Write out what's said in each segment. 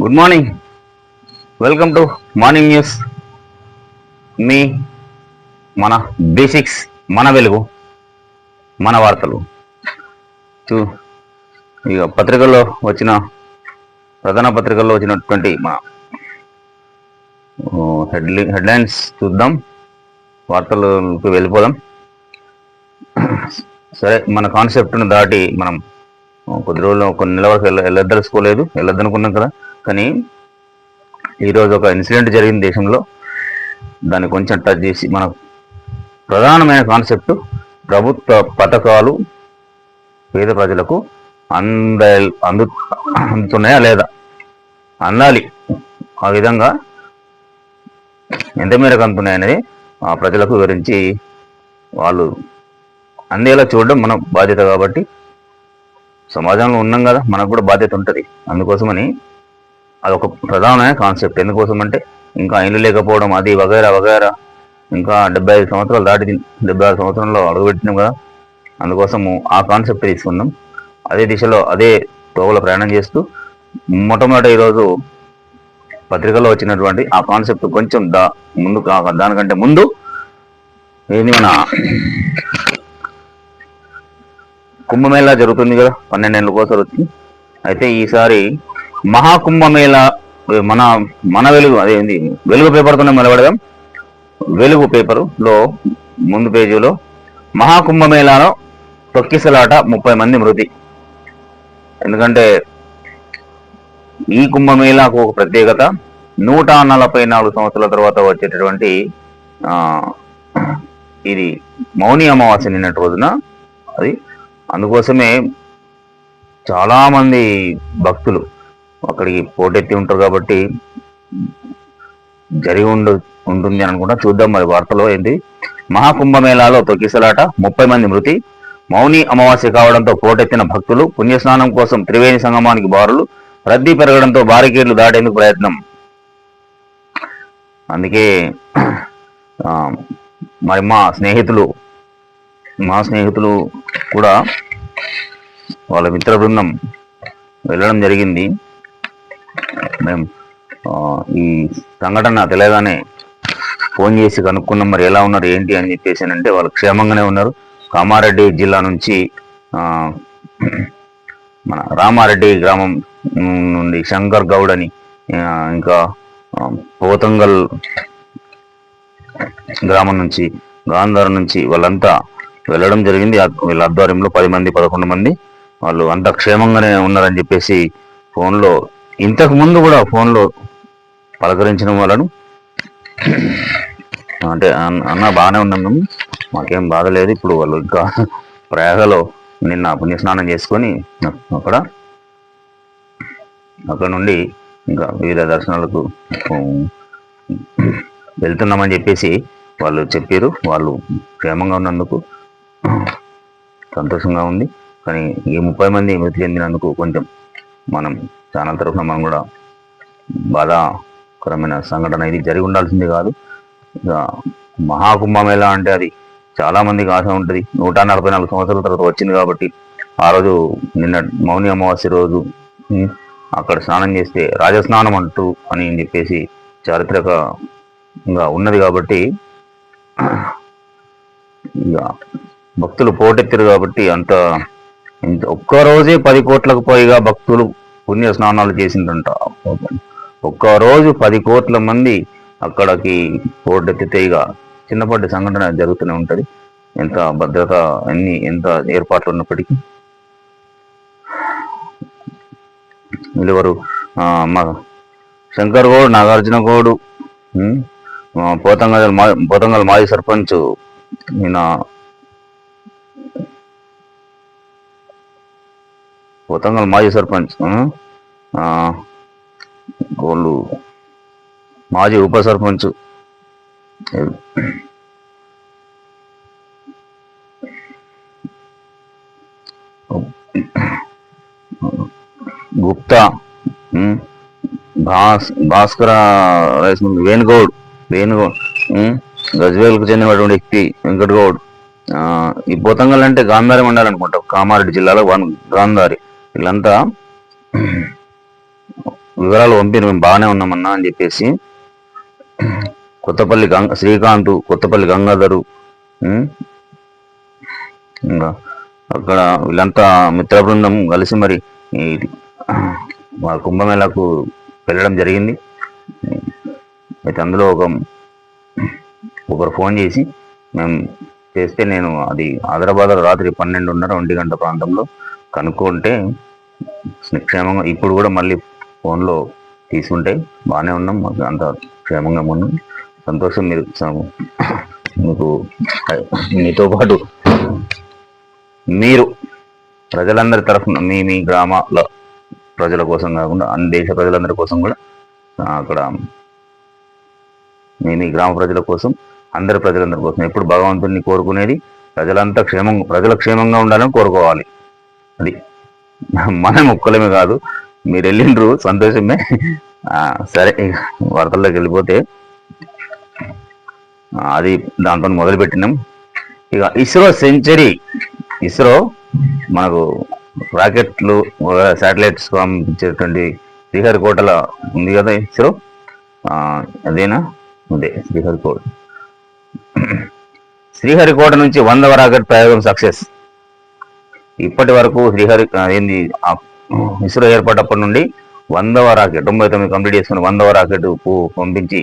Good morning welcome to morning news మీ మన basics మన వెలుగు మన వార్తలు. చూ ఇక పత్రికల్లో వచ్చిన ప్రధాన పత్రికల్లో వచ్చినటువంటి మన హెడ్లీ హెడ్లైన్స్ చూద్దాం. వార్తలకు వెళ్ళిపోదాం. సరే మన కాన్సెప్ట్ను దాటి మనం కొద్ది రోజులు కొన్ని నెల వరకు వెళ్ళ వెళ్ళదలుచుకోలేదు వెళ్ళొద్దనుకున్నాం కదా. కానీ ఈరోజు ఒక ఇన్సిడెంట్ జరిగింది దేశంలో. దాన్ని కొంచెం టచ్ చేసి మన ప్రధానమైన కాన్సెప్ట్ ప్రభుత్వ పథకాలు పేద ప్రజలకు అంద అందు అందుతున్నాయా లేదా? అందాలి. ఆ విధంగా ఎంత మేరకు అందుతున్నాయనేది ఆ ప్రజలకు వివరించి వాళ్ళు అందేలా చూడడం మన బాధ్యత కాబట్టి సమాజంలో ఉన్నాం కదా మనకు కూడా బాధ్యత ఉంటుంది. అందుకోసమని అదొక ప్రధానమైన కాన్సెప్ట్ ఎందుకోసం అంటే ఇంకా ఇల్లు లేకపోవడం అది వగైరా వగైరా. ఇంకా డెబ్బై ఐదు సంవత్సరాలు దాటి డెబ్బై ఆరు సంవత్సరంలో అడుగుపెట్టినాం కదా. అందుకోసము ఆ కాన్సెప్ట్ తీసుకున్నాం. అదే దిశలో అదే తోవలో ప్రయాణం చేస్తూ మొట్టమొదట ఈరోజు పత్రికలో వచ్చినటువంటి ఆ కాన్సెప్ట్ కొంచెం దా ముందు దానికంటే ముందు ఏంది మన కుంభమేళా జరుగుతుంది కదా. పన్నెండేళ్ళ కోసం వచ్చి అయితే ఈసారి మహాకుంభమేళ మన మన వెలుగు అదేంది వెలుగు పేపర్తోనే మొదలుపెడదాం. వెలుగు పేపరులో ముందు పేజీలో మహాకుంభమేళాలో తొక్కిసలాట ముప్పై మంది మృతి. ఎందుకంటే ఈ కుంభమేళాకు ఒక ప్రత్యేకత నూట నలభై నాలుగు సంవత్సరాల తర్వాత వచ్చేటటువంటి ఇది మౌని అమావాస్య నిన్నటి రోజున అది అందుకోసమే చాలామంది భక్తులు అక్కడికి పోటెత్తి ఉంటారు కాబట్టి జరిగి ఉండు ఉంటుంది అనుకుంటా. చూద్దాం మరి వార్తలో ఏంటి మహాకుంభమేళాలో తొక్కిసలాట ముప్పై మంది మృతి. మౌని అమావాస్య కావడంతో పోటెత్తిన భక్తులు పుణ్యస్నానం కోసం త్రివేణి సంగమానికి బారులు. రద్దీ పెరగడంతో బారికేడ్లు దాటేందుకు ప్రయత్నం. అందుకే మరి మా స్నేహితులు మా స్నేహితులు కూడా వాళ్ళ మిత్ర బృందం వెళ్ళడం జరిగింది. మేము ఈ సంఘటన తెలియగానే ఫోన్ చేసి కనుక్కున్నాం. మరి ఎలా ఉన్నారు? ఏంటి అని చెప్పేసి అంటే వాళ్ళు క్షేమంగానే ఉన్నారు. కామారెడ్డి జిల్లా నుంచి మన రామారెడ్డి గ్రామం నుండి శంకర్ గౌడ్ అని ఇంకా పోతంగల్ గ్రామం నుంచి గాంధారం నుంచి వాళ్ళంతా వెళ్ళడం జరిగింది. వీళ్ళ ఆధ్వర్యంలో పది మంది పదకొండు మంది వాళ్ళు అంతా క్షేమంగానే ఉన్నారని చెప్పేసి ఫోన్లో ఇంతకు ముందు కూడా ఫోన్లో పలకరించిన వాళ్ళను. అంటే అన్న అన్న బాగానే ఉన్నాం మేము మాకేం బాధ లేదు. ఇప్పుడు వాళ్ళు ఇంకా ప్రయాగలో నిన్న పుణ్యస్నానం చేసుకొని అక్కడ అక్కడ నుండి ఇంకా వివిధ దర్శనాలకు వెళ్తున్నామని చెప్పేసి వాళ్ళు చెప్పారు. వాళ్ళు క్షేమంగా ఉన్నందుకు సంతోషంగా ఉంది. కానీ ఈ ముప్పై మంది మృతి చెందినందుకు కొంచెం మనం ఛానల్ తరఫున మనం కూడా బాధాకరమైన సంఘటన ఇది జరిగి ఉండాల్సింది కాదు. ఇక అంటే అది చాలామందికి ఆశ ఉంటుంది. నూట నలభై నాలుగు సంవత్సరాల తర్వాత వచ్చింది కాబట్టి ఆ రోజు నిన్న మౌని అమావాస్య రోజు అక్కడ స్నానం చేస్తే రాజస్నానం అంటూ అని చెప్పేసి చారిత్రకంగా ఉన్నది కాబట్టి ఇక భక్తులు పోటెత్తారు కాబట్టి అంత ఇంత ఒక్క రోజే పది కోట్లకు పైగా భక్తులు పుణ్య స్నానాలు చేసిందంట. ఒక్క రోజు పది కోట్ల మంది అక్కడికి పోటెత్తితే చిన్నపాటి సంఘటన జరుగుతూనే ఉంటుంది. ఎంత భద్రత అన్ని ఎంత ఏర్పాట్లు ఉన్నప్పటికీ. వీళ్ళెవరు మా శంకర్ గౌడ్ నాగార్జున గౌడు పోతంగల్ మా పోతంగల్ మాజీ సర్పంచ్ ఈయన పోతంగల్ మాజీ సర్పంచ్ వాళ్ళు మాజీ ఉప సర్పంచ్. గుప్తా భాస్ భాస్కర రైస్ వేణుగౌడ్ వేణుగౌడ్ గజ్వేల్కు చెందినటువంటి వ్యక్తి వెంకట్ గౌడ్ ఆ, ఈ పోతంగల్ అంటే గాంధారి మండలం అనుకుంటా కామారెడ్డి జిల్లాలో వన్ గాంధారి. వీళ్ళంతా వివరాలు పంపిన మేము బాగానే ఉన్నామన్నా అని చెప్పేసి. కొత్తపల్లి గంగ శ్రీకాంత్ కొత్తపల్లి గంగాధరు ఇంకా అక్కడ వీళ్ళంతా మిత్ర బృందం కలిసి మరి మా కుంభమేళకు వెళ్ళడం జరిగింది. అయితే అందులో ఒక ఒకరు ఫోన్ చేసి మేము చేస్తే నేను అది హైదరాబాద్లో రాత్రి పన్నెండున్నర ఒంటి గంట ప్రాంతంలో కనుక్కుంటే క్షేమంగా ఇప్పుడు కూడా మళ్ళీ ఫోన్లో తీసుకుంటే బాగానే ఉన్నాం. మాకు అంత క్షేమంగా ఉన్నాం. సంతోషం మీరు మీకు మీతో పాటు మీరు ప్రజలందరి తరఫున మీ మీ గ్రామాల ప్రజల కోసం కాకుండా అన్ని దేశ ప్రజలందరి కోసం కూడా అక్కడ మీ మీ గ్రామ ప్రజల కోసం అందరి ప్రజలందరి కోసం ఎప్పుడు భగవంతుడిని కోరుకునేది ప్రజలంతా క్షేమంగా ప్రజల క్షేమంగా ఉండాలని కోరుకోవాలి. అది. మన మొక్కలమే కాదు మీరు వెళ్ళిండ్రు సంతోషమే. సరే ఇక వార్తల్లోకి వెళ్ళిపోతే అది దాంతో మొదలుపెట్టినాం. ఇక ఇస్రో సెంచరీ ఇస్రో మనకు రాకెట్లు శాటిలైట్స్ పంపించేటువంటి శ్రీహరికోటల ఉంది కదా ఇస్రో? అదేనా? అదే శ్రీహరికోట శ్రీహరికోట నుంచి వందవ రాకెట్ ప్రయోగం సక్సెస్. ఇప్పటి వరకు శ్రీహరి ఏంది ఇస్రో ఏర్పడినప్పటి నుండి వందవ రాకెట్ తొంభై తొమ్మిది కంప్లీట్ చేసుకుని వందవ రాకెట్ పంపించి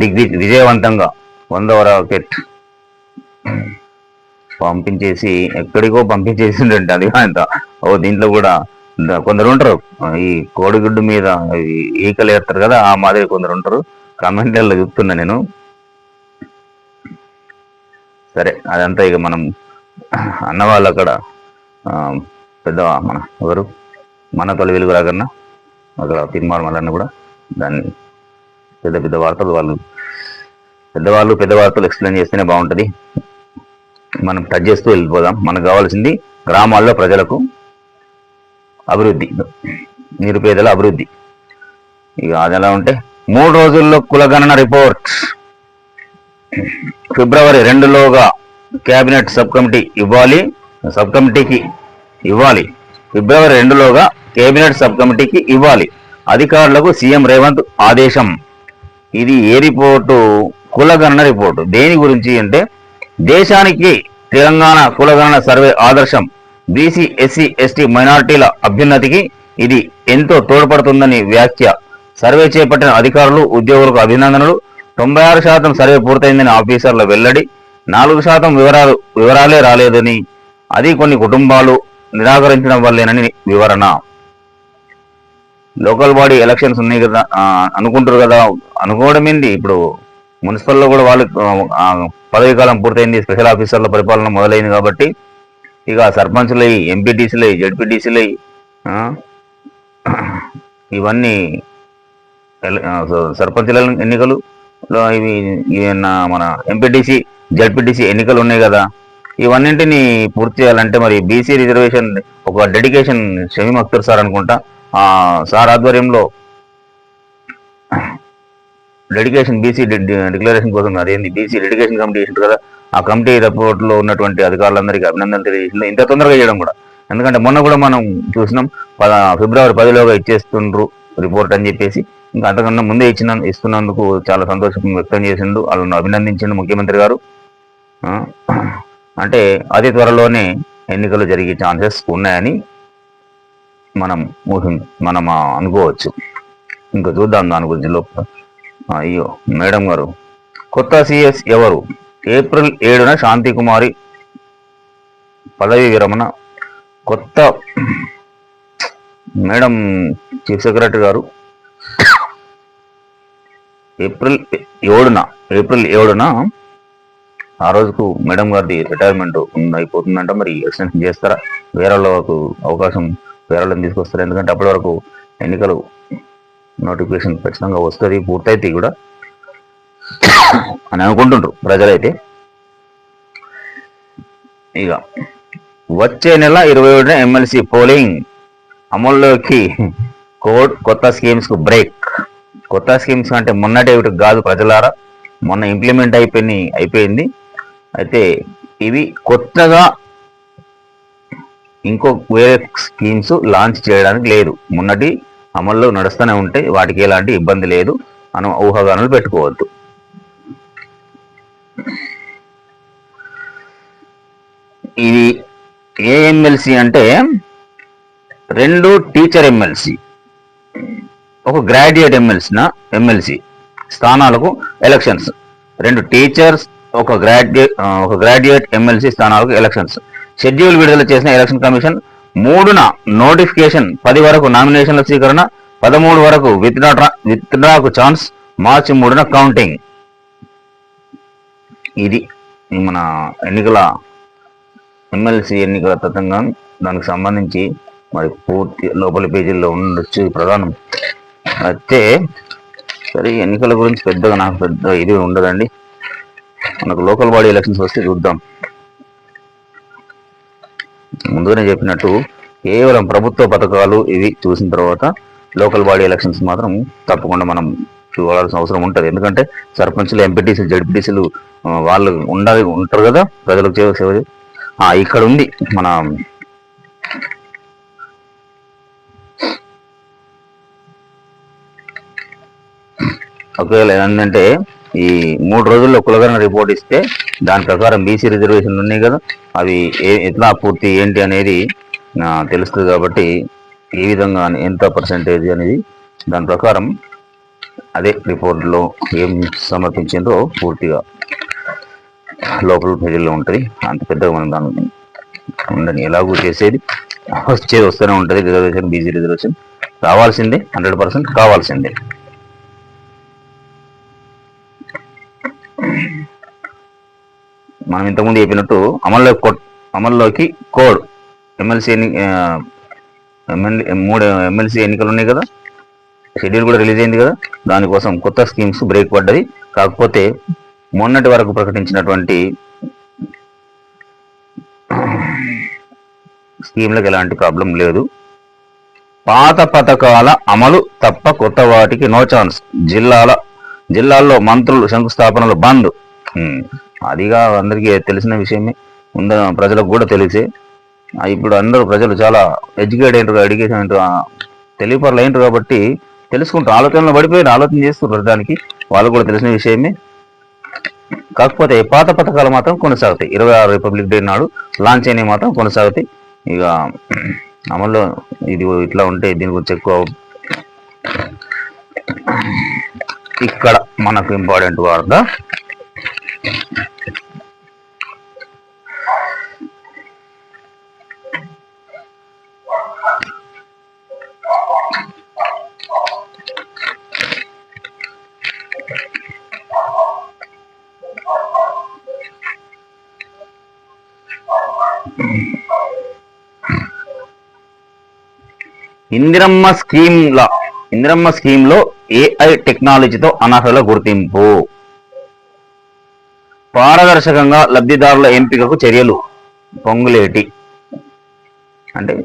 దిగ్వి విజయవంతంగా వందవ రాకెట్ పంపించేసి ఎక్కడికో పంపించేసిండంటే అది అంత ఓ దీంట్లో కూడా కొందరు ఉంటారు ఈ కోడిగుడ్డు మీద ఈకలు వేస్తారు కదా ఆ మాదిరి కొందరు ఉంటారు. కమెంట్లలో చెప్తున్నా నేను. సరే అదంతా ఇక మనం అన్న వాళ్ళు అక్కడ పెద్ద మన ఎవరు? మన తొలి వెలుగు రాకన్నా అక్కడ తిరుమల మల్లన్న కూడా దాన్ని పెద్ద పెద్ద వార్తలు వాళ్ళు పెద్దవాళ్ళు పెద్ద వార్తలు ఎక్స్ప్లెయిన్ చేస్తేనే బాగుంటుంది. మనం టచ్ చేస్తూ వెళ్ళిపోదాం. మనకు కావాల్సింది గ్రామాల్లో ప్రజలకు అభివృద్ధి నిరుపేదల అభివృద్ధి. ఇక అది ఎలా ఉంటే మూడు రోజుల్లో కులగణన రిపోర్ట్. ఫిబ్రవరి రెండులోగా కేబినెట్ సబ్ కమిటీ ఇవ్వాలి. సబ్ కమిటీకి ఇవ్వాలి. ఫిబ్రవరి రెండులోగా కేబినెట్ సబ్ కమిటీకి ఇవ్వాలి. అధికారులకు సీఎం రేవంత్ ఆదేశం. ఇది ఏ రిపోర్టు? కులగణన రిపోర్టు. దేని గురించి అంటే దేశానికి తెలంగాణ కులగణన సర్వే ఆదర్శం. బీసీ ఎస్సీ ఎస్టీ మైనార్టీల అభ్యున్నతికి ఇది ఎంతో తోడ్పడుతుందని వ్యాఖ్య. సర్వే చేపట్టిన అధికారులు ఉద్యోగులకు అభినందనలు. తొంభై ఆరు శాతం సర్వే పూర్తయిందని ఆఫీసర్ల వెల్లడి నాలుగు శాతం వివరాలు వివరాలే రాలేదని అది కొన్ని కుటుంబాలు నిరాకరించడం వల్లేనని వివరణ. లోకల్ బాడీ ఎలక్షన్స్ ఉన్నాయి కదా అనుకుంటారు కదా అనుకోవడం ఏంటి? ఇప్పుడు మున్సిపల్లో కూడా వాళ్ళు ఆ, పదవీ కాలం పూర్తయింది స్పెషల్ ఆఫీసర్ల పరిపాలన మొదలైంది కాబట్టి ఇక సర్పంచ్లై ఎంపీటీసీలై జడ్పీటీసీలై ఇవన్నీ సర్పంచ్ల ఎన్నికలు ఇవి మన ఎంపీటీసీ జడ్పీటీసీ ఎన్నికలు ఉన్నాయి కదా. ఇవన్నింటిని పూర్తి చేయాలంటే మరి బీసీ రిజర్వేషన్ ఒక డెడికేషన్ షమీమ్ అఖ్తర్ సార్ అనుకుంటా. సార్ ఆధ్వర్యంలో డెడికేషన్ బీసీ డిక్లరేషన్ కోసం అదేంది బీసీ డెడికేషన్ కమిటీ చేసింటారు కదా. ఆ కమిటీ రిపోర్ట్లో ఉన్నటువంటి అధికారులందరికీ అభినందనలు తెలియజేసింది ఇంత తొందరగా చేయడం కూడా. ఎందుకంటే మొన్న కూడా మనం చూసినాం పద ఫిబ్రవరి పదిలోగా ఇచ్చేస్తుండ్రు రిపోర్ట్ అని చెప్పేసి. ఇంకా అంతకన్నా ముందే ఇచ్చిన ఇస్తున్నందుకు చాలా సంతోషం వ్యక్తం చేసిండు వాళ్ళను అభినందించిండు ముఖ్యమంత్రి గారు. అంటే అతి త్వరలోనే ఎన్నికలు జరిగే ఛాన్సెస్ ఉన్నాయని మనం ఊహి మనం అనుకోవచ్చు. ఇంకా చూద్దాం దాని గురించి లోపల. అయ్యో మేడం గారు. కొత్త సిఎస్ ఎవరు? ఏప్రిల్ ఏడున శాంతి కుమారి పదవి విరమణ. కొత్త మేడం చీఫ్ సెక్రటరీ గారు. ఏప్రిల్ ఏడున ఏప్రిల్ ఏడున ఆ రోజుకు మేడం గారిది రిటైర్మెంట్ అయిపోతుందంట మరి ఎక్స్టెన్షన్ చేస్తారా? వేరే వరకు అవకాశం వేరే వాళ్ళని తీసుకొస్తారు. ఎందుకంటే అప్పటి వరకు ఎన్నికలు నోటిఫికేషన్ ఖచ్చితంగా వస్తుంది పూర్తయితే కూడా. అని అనుకుంటుండ్రు ప్రజలైతే. ఇక వచ్చే నెల ఇరవై ఏడున ఎమ్మెల్సీ పోలింగ్ అమల్లోకి కోడ్ కొత్త స్కీమ్స్కు బ్రేక్. కొత్త స్కీమ్స్ అంటే మొన్నటి కాదు ప్రజలారా. మొన్న ఇంప్లిమెంట్ అయిపోయి అయిపోయింది. అయితే ఇవి కొత్తగా ఇంకో వేరే స్కీమ్స్ లాంచ్ చేయడానికి లేదు. మొన్నటి అమల్లో నడుస్తూనే ఉంటాయి వాటికి ఎలాంటి ఇబ్బంది లేదు. మనం ఊహాగానాలు పెట్టుకోవద్దు. ఇది ఏ ఎమ్మెల్సీ అంటే రెండు టీచర్ ఎమ్మెల్సీ ఒక గ్రాడ్యుయేట్ ఎమ్మెల్సీన ఎమ్మెల్సీ స్థానాలకు ఎలక్షన్స్ రెండు టీచర్స్ ఒక గ్రాడ్యుయేట్ ఒక గ్రాడ్యుయేట్ ఎమ్మెల్సీ స్థానాలకు ఎలక్షన్స్. షెడ్యూల్ విడుదల చేసిన ఎలక్షన్ కమిషన్ మూడున నోటిఫికేషన్ పది వరకు నామినేషన్ల స్వీకరణ పదమూడు వరకు విత్డ్రా విత్డ్రాకు ఛాన్స్ మార్చి మూడున కౌంటింగ్. ఇది మన ఎన్నికల ఎమ్మెల్సీ ఎన్నికల తతంగా. దానికి సంబంధించి మరి పూర్తి లోపల పేజీల్లో ఉండొచ్చు ప్రధానం. అయితే సరే ఎన్నికల గురించి పెద్దగా నాకు పెద్ద ఇది ఉండదండి. మనకు లోకల్ బాడీ ఎలక్షన్స్ వస్తే చూద్దాం. ముందుగానే చెప్పినట్టు కేవలం ప్రభుత్వ పథకాలు ఇవి చూసిన తర్వాత లోకల్ బాడీ ఎలక్షన్స్ మాత్రం తప్పకుండా మనం చూడాల్సిన అవసరం ఉంటుంది. ఎందుకంటే సర్పంచ్లు ఎంపీటీసీలు జడ్పీటీసీలు వాళ్ళు ఉండాలి ఉంటారు కదా ప్రజలకు సేవ సేవ ఆ, ఇక్కడ ఉంది మన ఒకవేళ ఏంటంటే ఈ మూడు రోజుల్లో కులగరణ రిపోర్ట్ ఇస్తే దాని ప్రకారం బీసీ రిజర్వేషన్లు ఉన్నాయి కదా. అవి ఏ ఎట్లా పూర్తి ఏంటి అనేది తెలుస్తుంది కాబట్టి ఏ విధంగా ఎంత పర్సంటేజ్ అనేది దాని ప్రకారం అదే రిపోర్ట్లో ఏం సమర్పించిందో పూర్తిగా లోపల పేజీల్లో ఉంటుంది. అంత పెద్దగా మనం దాన్ని ఉండని ఎలాగూ చేసేది వచ్చేది వస్తూనే ఉంటుంది. రిజర్వేషన్ బీసీ రిజర్వేషన్ రావాల్సిందే హండ్రెడ్ పర్సెంట్ కావాల్సిందే. మనం ఇంతకుముందు చెప్పినట్టు అమల్లో అమల్లోకి కోడ్ ఎమ్మెల్సీ ఎన్ని మూడు ఎమ్మెల్సీ ఎన్నికలు ఉన్నాయి కదా? షెడ్యూల్ కూడా రిలీజ్ అయింది కదా? దానికోసం కొత్త స్కీమ్స్ బ్రేక్ పడ్డది. కాకపోతే మొన్నటి వరకు ప్రకటించినటువంటి స్కీమ్లకు ఎలాంటి ప్రాబ్లం లేదు. పాత పథకాల అమలు తప్ప కొత్త వాటికి నో ఛాన్స్. జిల్లాల జిల్లాల్లో మంత్రులు శంకుస్థాపనలు బంద్. అదిగా అందరికీ తెలిసిన విషయమే. ముందు ప్రజలకు కూడా తెలిసే. ఇప్పుడు అందరూ ప్రజలు చాలా ఎడ్యుకేట్ అయినారు ఎడ్యుకేషన్ అయినారు. తెలివిపరులు అయినారు కాబట్టి తెలుసుకుంటారు ఆలోచనలో పడిపోయిన ఆలోచన చేస్తున్నారు దానికి. వాళ్ళు కూడా తెలిసిన విషయమే. కాకపోతే పాత పథకాలు మాత్రం కొనసాగుతాయి. ఇరవై ఆరు రిపబ్లిక్ డే నాడు లాంచ్ అయినవి మాత్రం కొనసాగుతాయి. ఇక అమల్లో ఇది ఇట్లా ఉంటే దీని గురించి ఎక్కువ ఇక్కడ మనకు ఇంపార్టెంట్ వార్త. ఇందిరమ్మ స్కీమ్ లా ఇందిరమ్మ స్కీమ్లో ఏఐ టెక్నాలజీతో అనర్హుల గుర్తింపు. పారదర్శకంగా లబ్ధిదారుల ఎంపికకు చర్యలు. పొంగులేటి. అంటే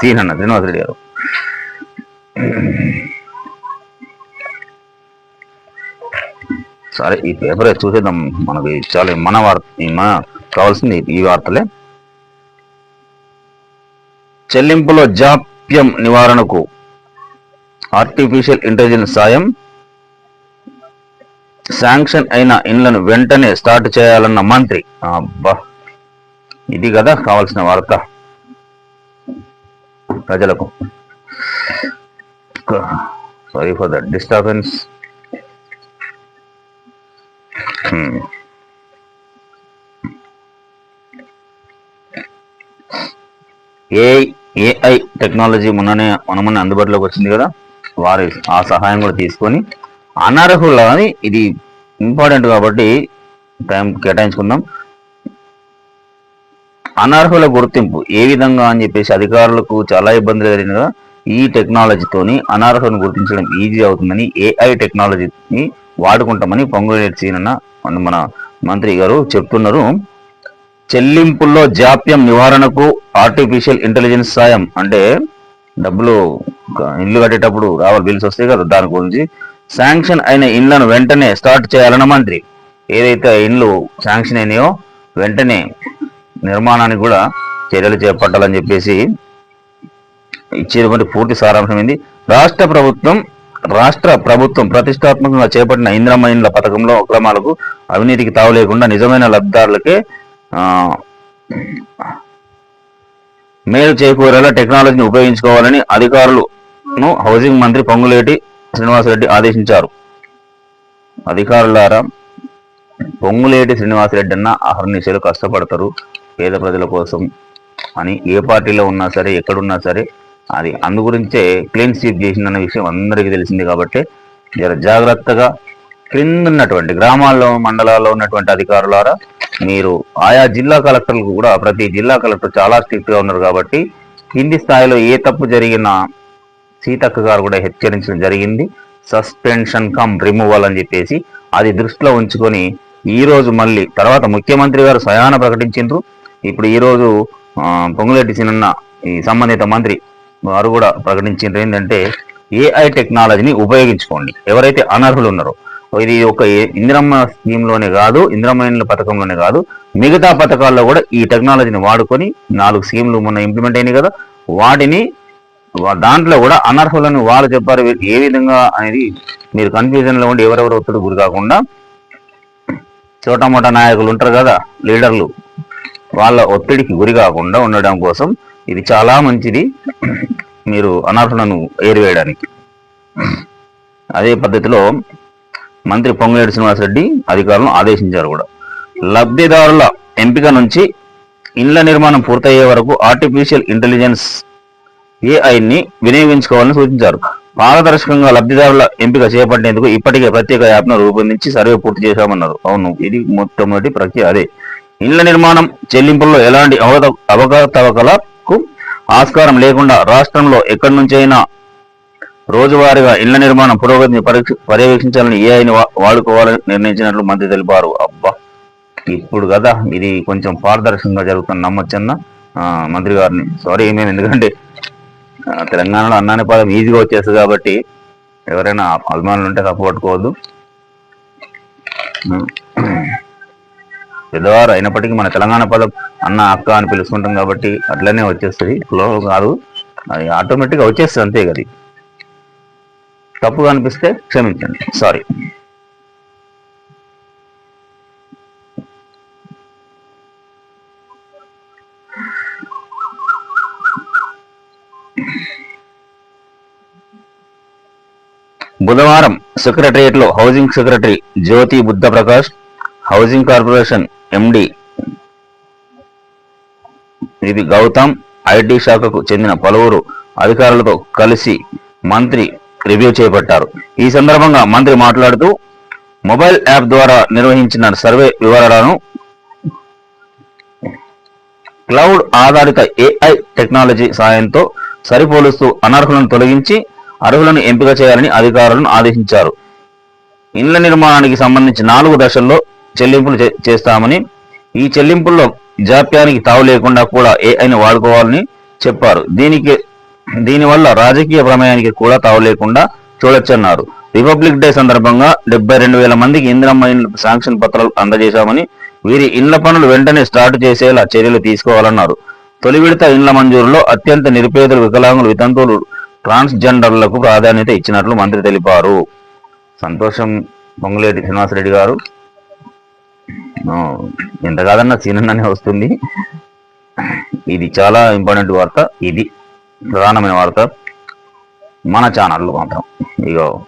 సీన్ అన్న శ్రీనివాసరెడ్డి గారు. సరే ఈ పేపర్ చూసేద్దాం. మనకి చాలా మన వార్త మన కావాల్సింది ఈ వార్తలే. చెల్లింపులో జాప్యం నివారణకు ఆర్టిఫిషియల్ ఇంటెలిజెన్స్ సాయం శాంక్షన్ అయిన ఇండ్లను వెంటనే స్టార్ట్ చేయాలన్న మంత్రి. అబ్బా! ఇది కదా కావాల్సిన వార్త. ప్రజలకు. సారీ ఫర్ దట్ డిస్టర్బెన్స్ ఏ ఏఐ టెక్నాలజీ మొన్ననే మన మొన్న అందుబాటులోకి వచ్చింది కదా? వారి ఆ సహాయం కూడా తీసుకొని అనర్హులని ఇది ఇంపార్టెంట్ కాబట్టి టైం కేటాయించుకుందాం. అనర్హుల గుర్తింపు ఏ విధంగా అని చెప్పేసి అధికారులకు చాలా ఇబ్బందులు కలిగిన కదా ఈ టెక్నాలజీతోని అనర్హులను గుర్తించడం ఈజీ అవుతుందని ఏఐ టెక్నాలజీని వాడుకుంటామని పొంగులేటి సీనన్న మన మంత్రి గారు చెప్తున్నారు. చెల్లింపుల్లో జాప్యం నివారణకు ఆర్టిఫిషియల్ ఇంటెలిజెన్స్ సాయం అంటే డబ్బులు ఇల్లు కట్టేటప్పుడు రావాలి బిల్స్ వస్తాయి కదా దాని గురించి శాంక్షన్ అయిన ఇండ్లను వెంటనే స్టార్ట్ చేయాలన్న మంత్రి. ఏదైతే ఇండ్లు శాంక్షన్ అయినాయో వెంటనే నిర్మాణానికి కూడా చర్యలు చేపట్టాలని చెప్పేసి ఇచ్చేటువంటి పూర్తి సారాంశం ఏంది? రాష్ట్ర ప్రభుత్వం రాష్ట్ర ప్రభుత్వం ప్రతిష్టాత్మకంగా చేపట్టిన ఇంద్రమ్మ ఇండ్ల పథకంలో అక్రమాలకు అవినీతికి తావు లేకుండా నిజమైన లబ్ధిదారులకే మేలు చేకూరేలా టెక్నాలజీని ఉపయోగించుకోవాలని అధికారులను హౌసింగ్ మంత్రి పొంగులేటి శ్రీనివాసరెడ్డి ఆదేశించారు. అధికారులారా పొంగులేటి శ్రీనివాసరెడ్డి అన్న అహర్నిశలు కష్టపడతారు పేద ప్రజల కోసం అని ఏ పార్టీలో ఉన్నా సరే ఎక్కడున్నా సరే అది అందు గురించే క్లీన్ స్వీప్ చేసిందన్న విషయం అందరికీ తెలిసింది కాబట్టి జర జాగ్రత్తగా క్రింద ఉన్నటువంటి గ్రామాల్లో మండలాల్లో ఉన్నటువంటి అధికారులారా మీరు ఆయా జిల్లా కలెక్టర్లు కూడా ప్రతి జిల్లా కలెక్టర్ చాలా స్ట్రిక్ట్గా ఉన్నారు కాబట్టి కింది స్థాయిలో ఏ తప్పు జరిగినా సీతక్క గారు కూడా హెచ్చరించడం జరిగింది. సస్పెన్షన్ కమ్ రిమూవల్ అని చెప్పేసి అది దృష్టిలో ఉంచుకొని ఈ రోజు మళ్ళీ తర్వాత ముఖ్యమంత్రి గారు స్వయాన ప్రకటించారు ఇప్పుడు ఈరోజు రోజు ఆ, పొంగులేటి సినన్న ఈ సంబంధిత మంత్రి వారు కూడా ప్రకటించారు ఏంటంటే ఏఐ టెక్నాలజీని ఉపయోగించుకోండి. ఎవరైతే అనర్హులు ఉన్నారో ఇది ఒక ఏ- ఇందిరమ్మ స్కీమ్లోనే కాదు ఇందిరమ్మ పథకంలోనే కాదు మిగతా పథకాల్లో కూడా ఈ టెక్నాలజీని వాడుకొని నాలుగు స్కీమ్లు మొన్న ఇంప్లిమెంట్ అయినాయి కదా వాటిని దాంట్లో కూడా అనర్హులను వాళ్ళు చెప్పారు. ఏ విధంగా అనేది మీరు కన్ఫ్యూజన్లో ఉండి ఎవరెవరు ఒత్తిడి గురి కాకుండా చోటమోట నాయకులు ఉంటారు కదా లీడర్లు. వాళ్ళ ఒత్తిడికి గురి కాకుండా ఉండడం కోసం ఇది చాలా మంచిది మీరు అనర్హులను ఏరివేయడానికి. అదే పద్ధతిలో మంత్రి పొంగులేటి శ్రీనివాసరెడ్డి అధికారులను ఆదేశించారు కూడా. లబ్ధిదారుల ఎంపిక నుంచి ఇండ్ల నిర్మాణం పూర్తయ్యే వరకు ఆర్టిఫిషియల్ ఇంటెలిజెన్స్ ఏఐని వినియోగించుకోవాలని సూచించారు. పారదర్శకంగా లబ్ధిదారుల ఎంపిక చేపట్టేందుకు ఇప్పటికే ప్రత్యేక యాప్ను రూపొందించి సర్వే పూర్తి చేశామన్నారు. అవును ఇది మొట్టమొదటి ప్రక్రియ అదే. ఇళ్ళ నిర్మాణం చెల్లింపుల్లో ఎలాంటి అవగత అవకతవకలకు ఆస్కారం లేకుండా రాష్ట్రంలో ఎక్కడి నుంచైనా రోజువారీగా ఇళ్ళ నిర్మాణం పురోగతిని పరీక్ష- పర్యవేక్షించాలని ఏఐని వాడుకోవాలని నిర్ణయించినట్లు మంత్రి తెలిపారు. అబ్బా! ఇప్పుడు కదా ఇది కొంచెం పారదర్శకంగా జరుగుతున్న నమ్మొచ్చన్న మంత్రి గారిని. సారీ మేము ఎందుకంటే తెలంగాణలో అన్నాని పదం ఈజీగా వచ్చేస్తుంది కాబట్టి ఎవరైనా అభిమానులు ఉంటే తప్పుపట్టుకోవద్దు పెద్దవారు అయినప్పటికీ మన తెలంగాణ పదం అన్న అక్క అని పిలుచుకుంటాం కాబట్టి అట్లనే వచ్చేస్తుంది. ఫ్లో కాదు అది ఆటోమేటిక్గా వచ్చేస్తుంది అంతే కదా తప్పుగా అనిపిస్తే క్షమించండి. సారీ బుధవారం సెక్రటరియట్లో housing secretary Jyothi Buddha Prakash housing corporation MD ఇది గౌతమ్ ఐటీ శాఖకు చెందిన పలువురు అధికారులతో కలిసి మంత్రి రివ్యూ చేపట్టారు. ఈ సందర్భంగా మంత్రి మాట్లాడుతూ మొబైల్ యాప్ ద్వారా నిర్వహించిన సర్వే వివరాలను క్లౌడ్ ఆధారిత ఏఐ టెక్నాలజీ సాయంతో సరిపోలుస్తూ అనర్హులను తొలగించి అర్హులను ఎంపిక చేయాలని అధికారులను ఆదేశించారు. ఇండ్ల నిర్మాణానికి సంబంధించి నాలుగు దశల్లో చెల్లింపులు చే- చేస్తామని ఈ చెల్లింపుల్లో జాప్యానికి తావు లేకుండా కూడా ఏఐని వాడుకోవాలని చెప్పారు. దీనికి దీనివల్ల రాజకీయ ప్రమేయానికి కూడా తావు లేకుండా చూడొచ్చన్నారు. రిపబ్లిక్ డే సందర్భంగా డెబ్బై రెండు వేల మందికి ఇందిరమ్మ ఇండ్ల శాంక్షన్ పత్రాలు అందజేశామని వీరి ఇండ్ల పనులు వెంటనే స్టార్ట్ చేసేలా చర్యలు తీసుకోవాలన్నారు. తొలి విడత ఇండ్ల మంజూరులో అత్యంత నిరుపేదలు వికలాంగులు వితంతువులు ట్రాన్స్జెండర్లకు ప్రాధాన్యత ఇచ్చినట్లు మంత్రి తెలిపారు. సంతోషం పొంగులేటి శ్రీనివాసరెడ్డి గారు. ఎంత కాదన్నా సీనన్ననే వస్తుంది. ఇది చాలా ఇంపార్టెంట్ వార్త. ఇది ప్రధానమైన వార్త. మన ఛానల్లో మాత్రం. ఇగో.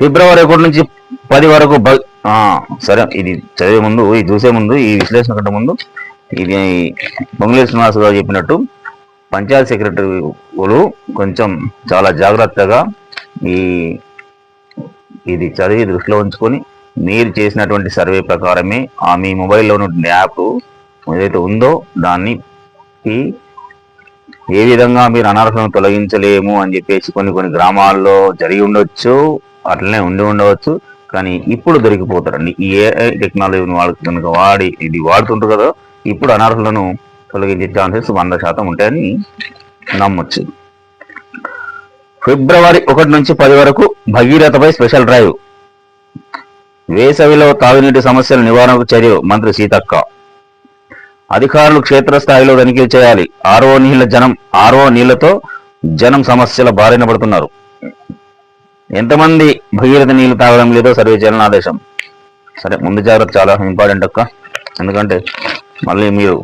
ఫిబ్రవరి ఒకటి నుంచి పది వరకు బ- సరే ఇది చదివే ముందు ఇది చూసే ముందు ఈ విశ్లేషణ కంటే ముందు ఇది పొంగులేటి శ్రీనివాస గారు చెప్పినట్టు పంచాయత్ సెక్రటరీలు కొంచెం చాలా జాగ్రత్తగా ఈ ఇది చదివి దృష్టిలో ఉంచుకొని మీరు చేసినటువంటి సర్వే ప్రకారమే ఆ మీ మొబైల్లో ఉన్న యాప్ ఏదైతే ఉందో దాన్ని ఏ విధంగా మీరు అనర్హలను తొలగించలేము అని చెప్పేసి కొన్ని కొన్ని గ్రామాల్లో జరిగి ఉండొచ్చు అట్లనే ఉండి ఉండవచ్చు. కానీ ఇప్పుడు దొరికిపోతారండి. ఈ ఏఐ టెక్నాలజీని వాడు కనుక వాడి ఇది వాడుతుంటారు కదా ఇప్పుడు అనర్హులను తొలగించే ఛాన్సెస్ వంద శాతం ఉంటాయని నమ్మొచ్చు. ఫిబ్రవరి ఒకటి నుంచి పది వరకు భగీరథపై స్పెషల్ డ్రైవ్. వేసవిలో తాగునీటి సమస్యల నివారణకు చర్యలు మంత్రి సీతక్క. అధికారులు క్షేత్రస్థాయిలో తనిఖీలు చేయాలి. ఆర్ఓ నీళ్ళ జనం ఆర్ఓ నీళ్ళతో జనం సమస్యల బారిన పడుతున్నారు. ఎంతమంది భగీరథ నీళ్ళు తాగడం లేదో సర్వే చేయాలని ఆదేశం. సరే ముందు జాగ్రత్త చాలా ఇంపార్టెంట్ అక్క. ఎందుకంటే మళ్ళీ మీరు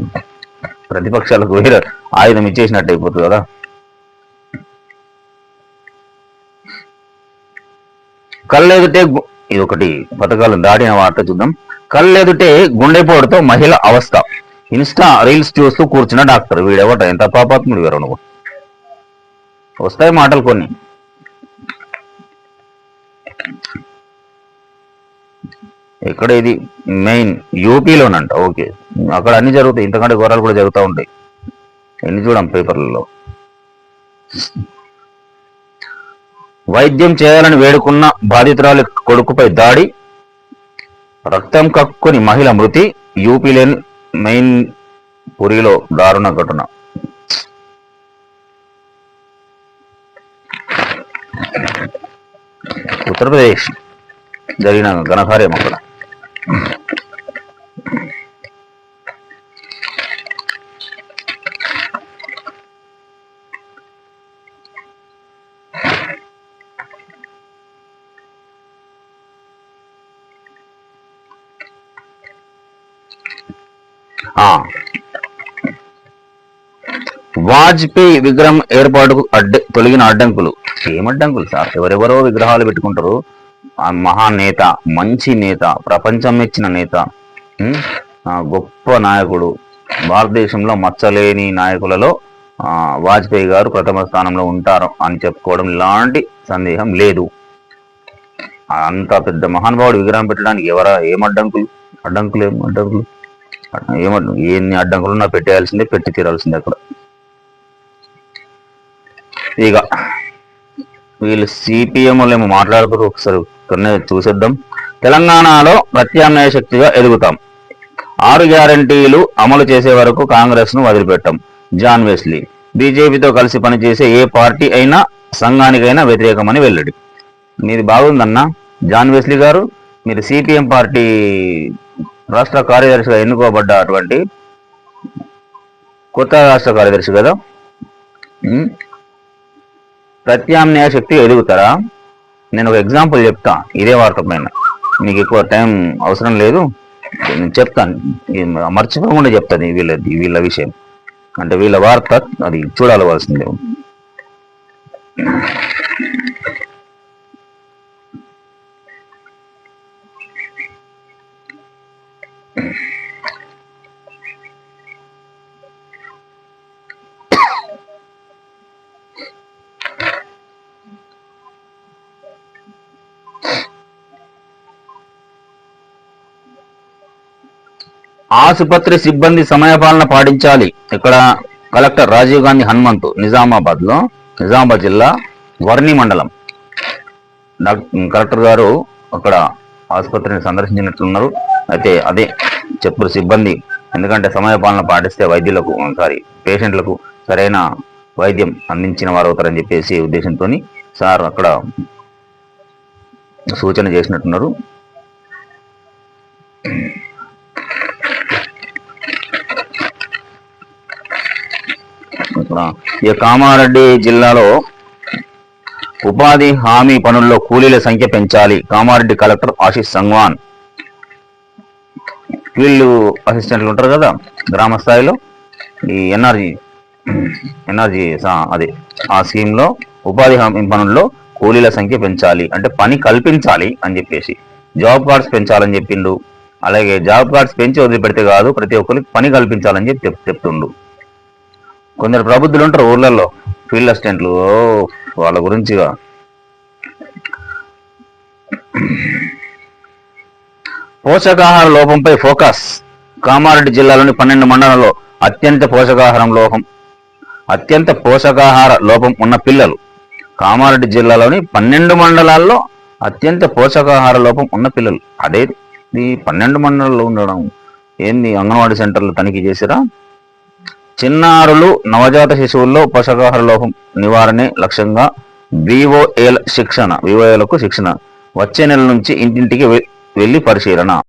ప్రతిపక్షాలకు వేరే ఆయుధం ఇచ్చేసినట్టు అయిపోతుంది కదా. కళ్ళెదుటే ఇది ఒకటి పథకాలు దాటిన వార్త చూద్దాం. కళ్ళెదుటే గుండెపోటుతో మహిళ అవస్థ. ఇన్స్టా రీల్స్ చూస్తూ కూర్చున్న డాక్టర్. వీడెవట? ఎంత పాపాత్ముడు వీరు నువ్వు? వస్తాయి మాటలు కొన్ని. ఎక్కడ ఇది మెయిన్ యూపీలోనంట ఓకే అక్కడ అన్ని జరుగుతాయి. ఇంతకంటే ఘోరాలు కూడా జరుగుతూ ఉంటాయి. ఎన్ని చూడం పేపర్లలో. వైద్యం చేయాలని వేడుకున్న బాధితురాలి కొడుకుపై దాడి రక్తం కక్కుని మహిళ మృతి యూపీలోని మెయిన్ పురిలో దారుణ ఘటన. ఉత్తరప్రదేశ్ జరిగిన ఘనకార్యం అక్కడ ఆ. వాజ్పేయి విగ్రహం ఏర్పాటుకు అడ్డ తొలగిన అడ్డంకులు. ఏం అడ్డంకులు సార్? ఎవరెవరో విగ్రహాలు పెట్టుకుంటారు. ఆ మహానేత మంచి నేత ప్రపంచం మెచ్చిన నేత గొప్ప నాయకుడు భారతదేశంలో మచ్చలేని నాయకులలో వాజ్పేయి గారు ప్రథమ స్థానంలో ఉంటారు అని చెప్పుకోవడం ఇలాంటి సందేహం లేదు. అంత పెద్ద మహానుభావుడు విగ్రహం పెట్టడానికి ఎవరా ఏం అడ్డంకులు? అడ్డంకులు ఏం అడ్డంకులు? ఏమడ్డం ఎన్ని అడ్డంకులు ఉన్నా పెట్టేయాల్సిందే పెట్టి తీరాల్సిందే అక్కడ. ఇక వీళ్ళు సిపిఎం వాళ్ళు ఏమో ఒకసారి కొన్ని చూసేద్దాం. తెలంగాణలో ప్రత్యామ్నాయ శక్తిగా ఎదుగుతాం. ఆరు గ్యారంటీలు అమలు చేసే వరకు కాంగ్రెస్ను వదిలిపెట్టాం. జాన్ వెస్లీ బీజేపీతో కలిసి పనిచేసే ఏ పార్టీ అయినా సంఘానికైనా వ్యతిరేకమని వెల్లడి. మీది బాగుందన్న. జాన్ వెస్లీ గారు మీరు సిపిఎం పార్టీ రాష్ట్ర కార్యదర్శిగా ఎన్నుకోబడ్డ అటువంటి కొత్త రాష్ట్ర కార్యదర్శి కదా? ప్రత్యామ్నాయ శక్తి ఎదుగుతారా? నేను ఒక ఎగ్జాంపుల్ చెప్తా ఇదే వార్త పైన. మీకు ఎక్కువ టైం అవసరం లేదు. నేను చెప్తాను. మర్చిపోకుండా చెప్తాను వీళ్ళ వీళ్ళ విషయం. అంటే వీళ్ళ వార్త అది చూడాలవలసిందే. ఆసుపత్రి సిబ్బంది సమయపాలన పాటించాలి. ఇక్కడ కలెక్టర్ రాజీవ్ గాంధీ హనుమంతు నిజామాబాద్లో నిజామాబాద్ జిల్లా వర్ణి మండలం. కలెక్టర్ గారు అక్కడ ఆసుపత్రిని సందర్శించినట్లున్నారు. అయితే అదే చెప్పుడు సిబ్బంది. ఎందుకంటే సమయపాలన పాటిస్తే వైద్యులకు సారీ పేషెంట్లకు సరైన వైద్యం అందించిన వారు అవుతారని చెప్పేసి ఉద్దేశంతో సార్ అక్కడ సూచన చేసినట్టున్నారు. ఇక్కడ ఈ కామారెడ్డి జిల్లాలో ఉపాధి హామీ పనుల్లో కూలీల సంఖ్య పెంచాలి. కామారెడ్డి కలెక్టర్ ఆశిష్ సంగ్వాన్. వీళ్ళు అసిస్టెంట్లు ఉంటారు కదా గ్రామ స్థాయిలో. ఈ ఎన్ఆర్జీ ఎన్ఆర్జీ అదే ఆ స్కీమ్లో ఉపాధి హామీ పనుల్లో కూలీల సంఖ్య పెంచాలి. అంటే పని కల్పించాలి అని చెప్పేసి. జాబ్ కార్డ్స్ పెంచాలని చెప్పిండు. అలాగే జాబ్ కార్డ్స్ పెంచి వదిలిపెడితే కాదు ప్రతి ఒక్కరికి పని కల్పించాలని చెప్పి చెప్తుండు. కొందరు ప్రబుద్ధులు ఉంటారు ఊర్లలో. ఫీల్డ్ అసిస్టెంట్లు. వాళ్ళ గురించిగా. పోషకాహార లోపంపై ఫోకస్. కామారెడ్డి జిల్లాలోని పన్నెండు మండలాల్లో అత్యంత పోషకాహారం లోపం అత్యంత పోషకాహార లోపం ఉన్న పిల్లలు. కామారెడ్డి జిల్లాలోని పన్నెండు మండలాల్లో అత్యంత పోషకాహార లోపం ఉన్న పిల్లలు. అదే ఈ పన్నెండు మండలాల్లో ఉండడం ఏంది? అంగన్వాడీ సెంటర్లు తనిఖీ చేసిరా? చిన్నారులు నవజాత శిశువుల్లో పోషకాహార లోపం నివారణే లక్ష్యంగా బీఓఏల శిక్షణ వివోఏలకు శిక్షణ. వచ్చే నెల నుంచి ఇంటింటికి వె- వెళ్ళి పరిశీలన.